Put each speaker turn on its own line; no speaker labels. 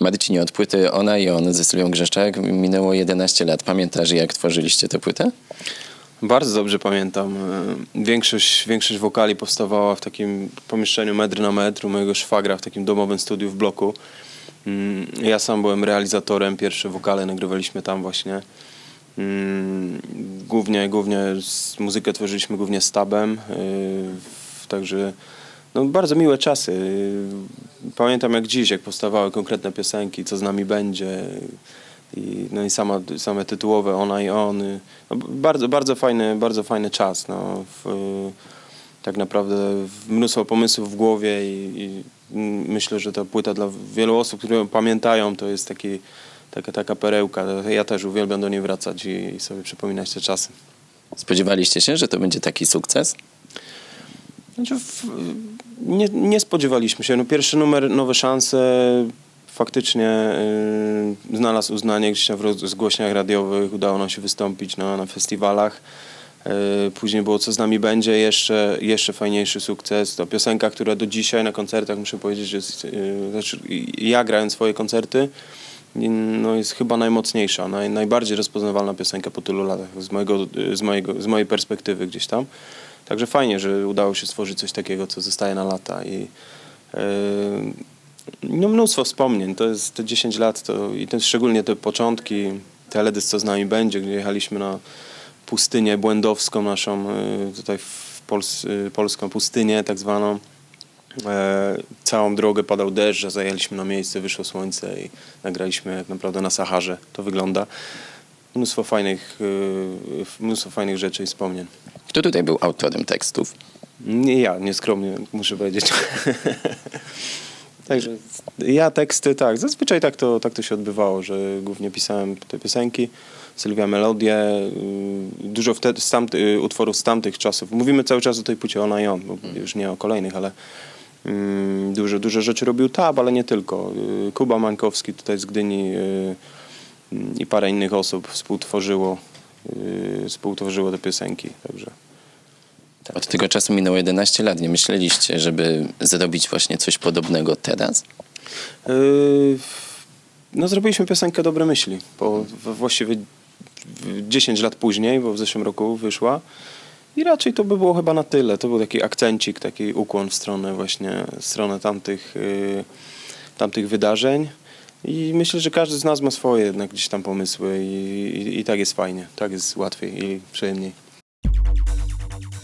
Marcinie, od płyty Ona i On ze Sylwią Grzeszczak minęło 11 lat. Pamiętasz, jak tworzyliście tę płytę?
Bardzo dobrze pamiętam. E, Większość, większość wokali powstawała w takim pomieszczeniu metr na metr u mojego szwagra w takim domowym studiu w bloku. Mm, Ja sam byłem realizatorem, pierwsze wokale nagrywaliśmy tam właśnie. Mm, Głównie, głównie muzykę tworzyliśmy głównie z tabem, w- także no, bardzo miłe czasy. Pamiętam jak dziś, jak powstawały konkretne piosenki, co z nami będzie. I, no i sama, same tytułowe Ona i On. No, bardzo, bardzo, fajny, bardzo fajny czas. No, w, tak naprawdę mnóstwo pomysłów w głowie i, i myślę, że ta płyta dla wielu osób, które ją pamiętają, to jest taki, taka, taka perełka. Ja też uwielbiam do niej wracać i, i sobie przypominać te czasy.
Spodziewaliście się, że to będzie taki sukces?
Znaczy, w, nie, nie spodziewaliśmy się. No, pierwszy numer Nowe Szanse faktycznie y, znalazł uznanie gdzieś w rozgłośniach radiowych. Udało nam się wystąpić na, na festiwalach. Y, później było Co z nami będzie, jeszcze, jeszcze fajniejszy sukces. To piosenka, która do dzisiaj na koncertach, muszę powiedzieć, że jest, y, znaczy, ja grając swoje koncerty, no jest chyba najmocniejsza, naj, najbardziej rozpoznawalna piosenka po tylu latach z, mojego, z, mojego, z mojej perspektywy gdzieś tam. Także fajnie, że udało się stworzyć coś takiego, co zostaje na lata i yy, no mnóstwo wspomnień. To jest te 10 lat to, i ten, szczególnie te początki, teledysk co z nami będzie, gdzie jechaliśmy na pustynię błędowską naszą, yy, tutaj w Pols, yy, polską pustynię tak zwaną. E, całą drogę padał deszcz, zajęliśmy na miejsce, wyszło słońce i nagraliśmy jak naprawdę na Saharze. To wygląda. Mnóstwo fajnych, yy, mnóstwo fajnych rzeczy i wspomnień.
Kto tutaj był autorem tekstów?
Nie ja, nieskromnie muszę powiedzieć. Także ja teksty, tak, zazwyczaj tak to, tak to się odbywało, że głównie pisałem te piosenki, Sylwia melodię, y, dużo wtedy z y, utworów z tamtych czasów. Mówimy cały czas o tej płycie Ona i On, bo już nie o kolejnych, ale mm, dużo, dużo rzeczy robił Tab, ale nie tylko. Y, Kuba Mańkowski tutaj z Gdyni y, i parę innych osób współtworzyło, y, współtworzyło te piosenki, także...
Od tego czasu minęło 11 lat. Nie myśleliście, żeby zrobić właśnie coś podobnego teraz?
Yy, No, zrobiliśmy piosenkę Dobre Myśli. Po, właściwie w- 10 lat później, bo w zeszłym roku wyszła. I raczej to by było chyba na tyle. To był taki akcencik, taki ukłon w stronę właśnie, w stronę tamtych, yy, tamtych wydarzeń. I myślę, że każdy z nas ma swoje jednak gdzieś tam pomysły i, i, i tak jest fajnie, tak jest łatwiej i przyjemniej.